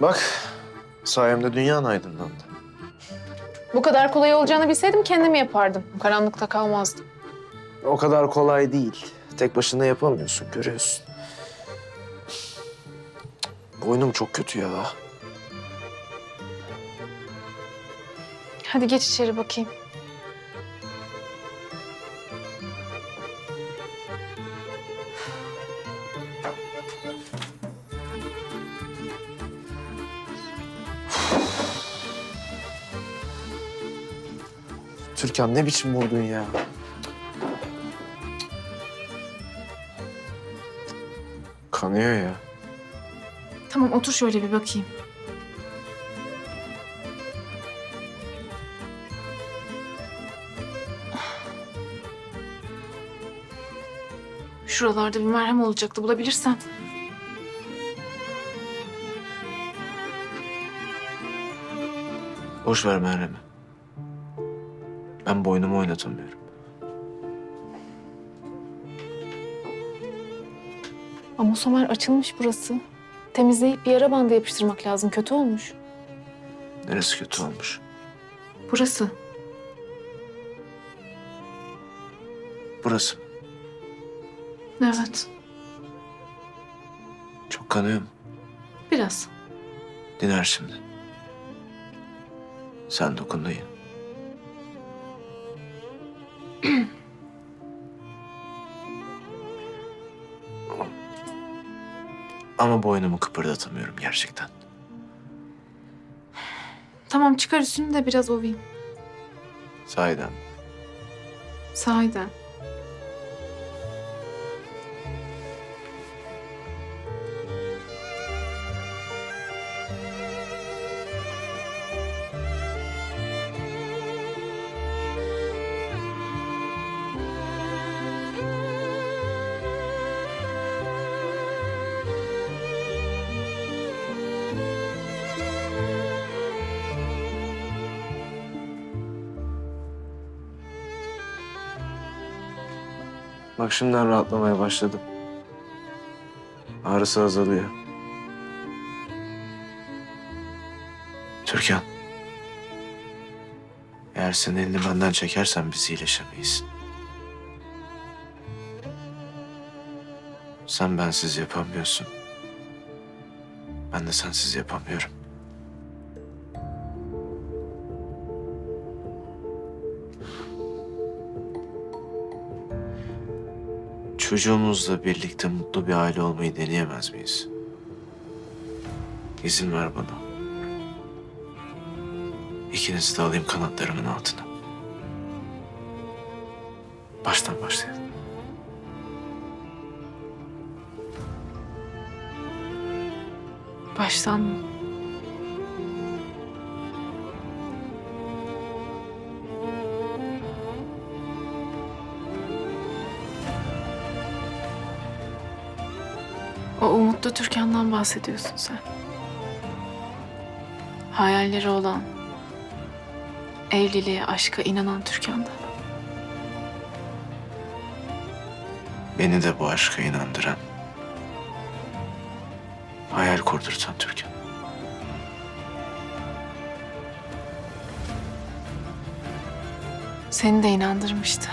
Bak, sayemde dünyan aydınlandı. Bu kadar kolay olacağını bilseydim kendim yapardım. Karanlıkta kalmazdım. O kadar kolay değil. Tek başına yapamıyorsun, görüyorsun. Boynum çok kötü ya. Hadi geç içeri bakayım. Türkan ne biçim vurdun ya? Kanıyor ya. Tamam otur şöyle bir bakayım. Şuralarda bir merhem olacaktı bulabilirsen. Boş ver Meryem'i. Ben boynumu oynatamıyorum. Ama Somer açılmış burası. Temizleyip bir yara bandı yapıştırmak lazım. Kötü olmuş. Neresi kötü olmuş? Burası. Burası. Evet. Çok kanıyor mu? Biraz. Diner şimdi. Sen dokundun ya. Ama boynumu kıpırdatamıyorum gerçekten. Tamam çıkar üstünü de biraz ovayım. Sahiden. Sahiden. Bak şimdiden rahatlamaya başladım. Ağrısı azalıyor. Türkan. Eğer sen elini benden çekersen biz iyileşemeyiz. Sen bensiz yapamıyorsun. Ben de sensiz yapamıyorum. Çocuğumuzla birlikte mutlu bir aile olmayı deneyemez miyiz? İzin ver bana. İkinizi de alayım kanatlarımın altına. Baştan başlayalım. Baştan mı? Umutlu Türkan'dan bahsediyorsun sen. Hayalleri olan, evliliğe, aşka inanan Türkan'dan. Beni de bu aşka inandıran, hayal kurdurtan Türkan. Seni de inandırmıştı.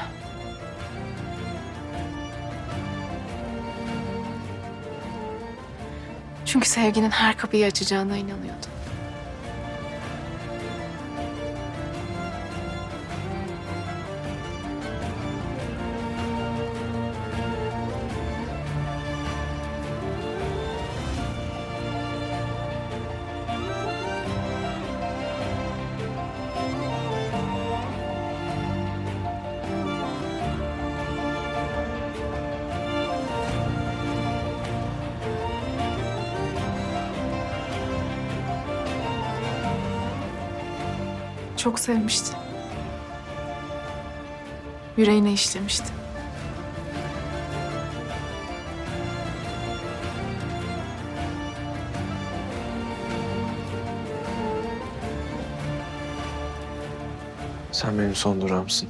Çünkü sevginin her kapıyı açacağına inanıyordu. Çok sevmişti. Yüreğine işlemişti. Sen benim son durağımsın.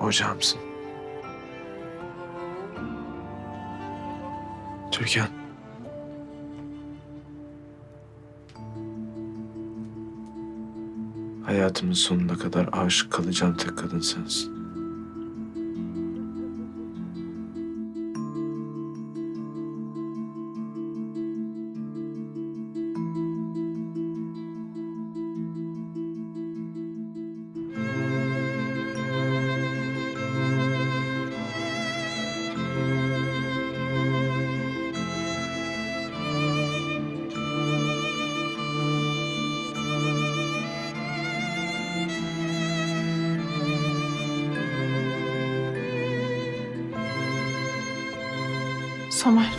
Ocağımsın. Türkan. Hayatımın sonuna kadar aşık kalacağım tek kadın sensin. Somer.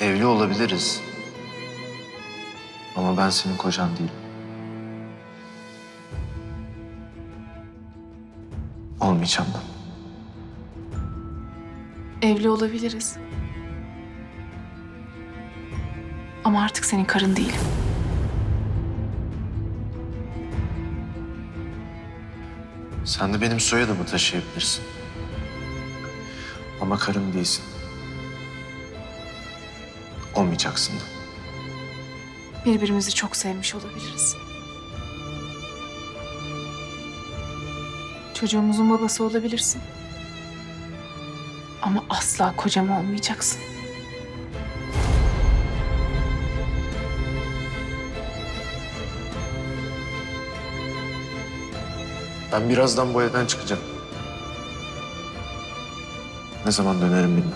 Evli olabiliriz. Ama ben senin kocan değilim. Olmayacağım da. Evli olabiliriz. Ama artık senin karın değilim. Sen de benim soyadımı taşıyabilirsin. Ama karım değilsin. Olmayacaksın da. Birbirimizi çok sevmiş olabiliriz. Çocuğumuzun babası olabilirsin. Ama asla kocam olmayacaksın. Ben birazdan bu evden çıkacağım. Ne zaman dönerim bilmem.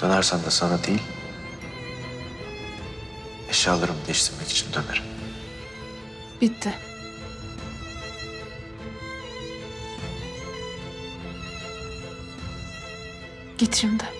Dönersen de sana değil, eşyalarımı değiştirmek için dönerim. Bitti. Git şimdi.